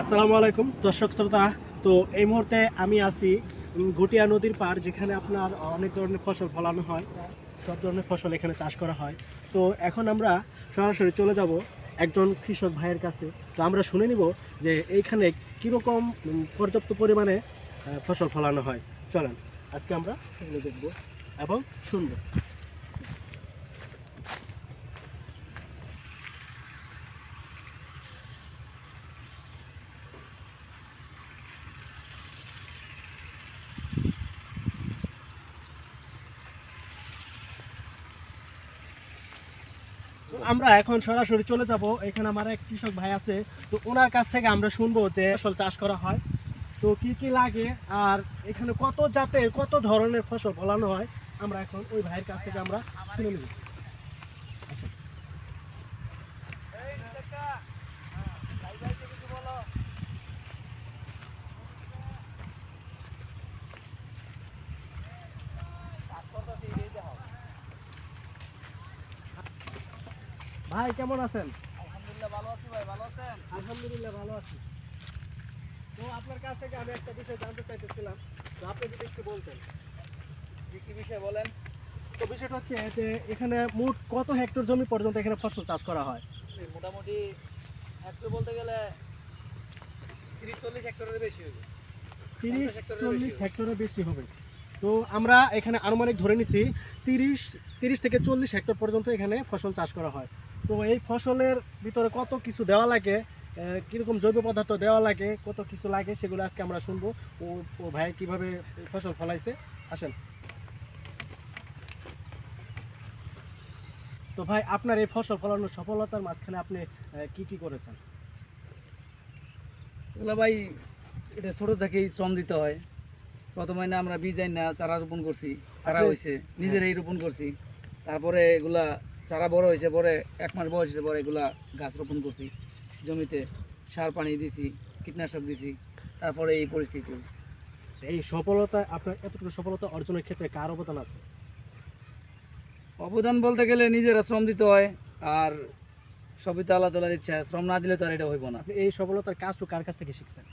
আসসালামু আলাইকুম, দর্শক শ্রোতা। তো এই মুহূর্তে আমি আছি ঘটিয়া নদীর পার যেখানে আপনার অনেক ধরনের ফসল ফলানো হয়, সব ধরনের ফসল এখানে চাষ করা হয়। তো এখন আমরা সরাসরি চলে যাব একজন কৃষক ভাইয়ের কাছে। তো আমরা শুনে নিব যে এইখানে কীরকম পর্যাপ্ত পরিমাণে ফসল ফলানো হয়। চলেন, আজকে আমরা দেখব এবং শুনব। আমরা এখন সরাসরি চলে যাব। এখানে আমার এক কৃষক ভাই আছে। তো ওনার কাছ থেকে আমরা শুনব যে ফসল চাষ করা হয়। তো কি কি লাগে আর এখানে কত জাতের, কত ধরনের ফসল ফলানো হয়? আমরা এখন ওই ভাইয়ের কাছ থেকে আমরা শুনে নেব। ভাই কেমন আছেন? আলহামদুলিল্লাহ ভালো আছি ভাই ভালো আছেন? আলহামদুলিল্লাহ ভালো আছি। তো আপনার কাছ থেকে আমি একটা বিষয় জানতে চাইতেছিলাম তো আপনি যদি একটু বলতেন। কি কি বিষয় বলেন? তো বিষয়টা হচ্ছে যে এখানে মোট কত হেক্টর জমি পর্যন্ত এখানে ফসল চাষ করা হয়? মোটামুটি হেক্টর বলতে গেলে তিরিশ চল্লিশ হেক্টরের বেশি হবে। তিরিশ চল্লিশ। হেক্টরের বেশি হবে। তো আমরা এখানে আনুমানিক ধরে নিছি তিরিশ তিরিশ থেকে চল্লিশ হেক্টর পর্যন্ত এখানে ফসল চাষ করা হয়। তো এই ফসলের ভিতরে কত কিছু দেওয়া লাগে? কীরকম জৈব পদার্থ দেওয়া লাগে? কত কিছু লাগে? সেগুলো আজকে আমরা শুনব। ও ও ভাই কীভাবে ফসল ফলাইছে? আসেন। তো ভাই আপনার এই ফসল ফলানোর সফলতার মাঝখানে আপনি কি কি করেছেন? এগুলো ভাই এটা ছোটো থেকেই শ্রম দিতে হয়। প্রথমে না আমরা বীজ আইন না চারা রোপণ করছি। চারা হয়েছে নিজেরাই রোপণ করছি। তারপরে এগুলা চারা বড় হয়েছে পরে এক মাস বয়স হয়েছে পরে এগুলা গাছ রোপণ করছি। জমিতে সার পানি দিছি কীটনাশক দিছি তারপরে এই পরিস্থিতি হয়েছে। এই সফলতা আপনার এতটুকু সফলতা অর্জনের ক্ষেত্রে কার অবদান আছে? অবদান বলতে গেলে নিজেরা শ্রম দিতে হয় আর সবই তো আল্লাহ তালার ইচ্ছা শ্রম না দিলে তো আর এটা হইব না। এই সফলতার কাজটু কার কাছ থেকে শিখছেন?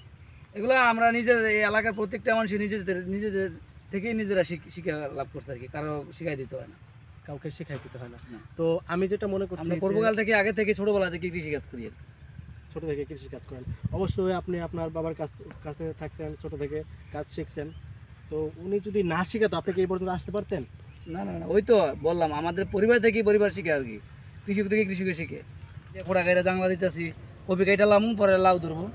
এগুলো আমরা নিজের এই এলাকার প্রত্যেকটা মানুষ নিজেদের নিজেদের থেকেই নিজেরা শিখ- শিক্ষা লাভ করছে আর কি কারও শিখাই দিতে হয় না। কাউকে শেখাই দিতে হয় না। তো আমি যেটা মনে করছি আমরা পূর্বকাল থেকে আগে থেকে ছোটবেলা থেকে কৃষিকাজ করি আর ছোট থেকে কৃষি কাজ করেন। অবশ্যই আপনি আপনার বাবার কাছ কাছে থাকছেন ছোট থেকে কাজ শিখছেন। তো উনি যদি না শিখাতো আপনি কি এই পর্যন্ত আসতে পারতেন? না না না ওই তো বললাম আমাদের পরিবার থেকেই পরিবার শিখে আর কি। কৃষক থেকে কৃষকে শিখে। খোড়া গাইরা জাংলা দিতেছি কপি কাইটা লামু পরে লাউ ধরবো।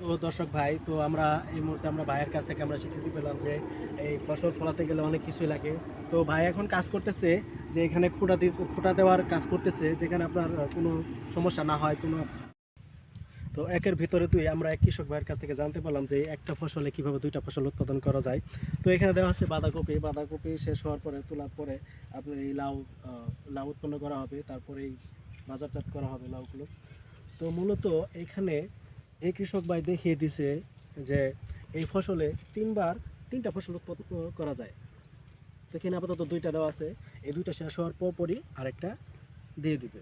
তো দর্শক ভাই, তো আমরা এই মুহূর্তে আমরা ভাইয়ের কাছ থেকে আমরা স্বীকৃতি পেলাম যে এই ফসল ফলাতে গেলে অনেক কিছুই লাগে। তো ভাই এখন কাজ করতেছে যে এখানে খুঁটা খুঁটা দেওয়ার কাজ করতেছে যেখানে আপনার কোনো সমস্যা না হয়, কোনো তো একের ভিতরে তুই আমরা এক কৃষক ভাইয়ের কাছ থেকে জানতে পারলাম যে একটা ফসলে কীভাবে দুইটা ফসল উৎপাদন করা যায়। তো এখানে দেওয়া আছে বাঁধাকপি বাঁধাকপি শেষ হওয়ার পরে, তোলার পরে আপনার এই লাউ লাউ উৎপন্ন করা হবে, তারপরে এই বাজারজাত করা হবে লাউগুলো। তো মূলত এখানে এই কৃষক ভাই দেখিয়ে দিছে যে এই ফসলে তিনবার তিনটা ফসল উৎপাদন করা যায়। তো এখানে আপাতত দুইটা দেওয়া আছে, এই দুইটা শেষ হওয়ার পরপরই আরেকটা দিয়ে দিবে।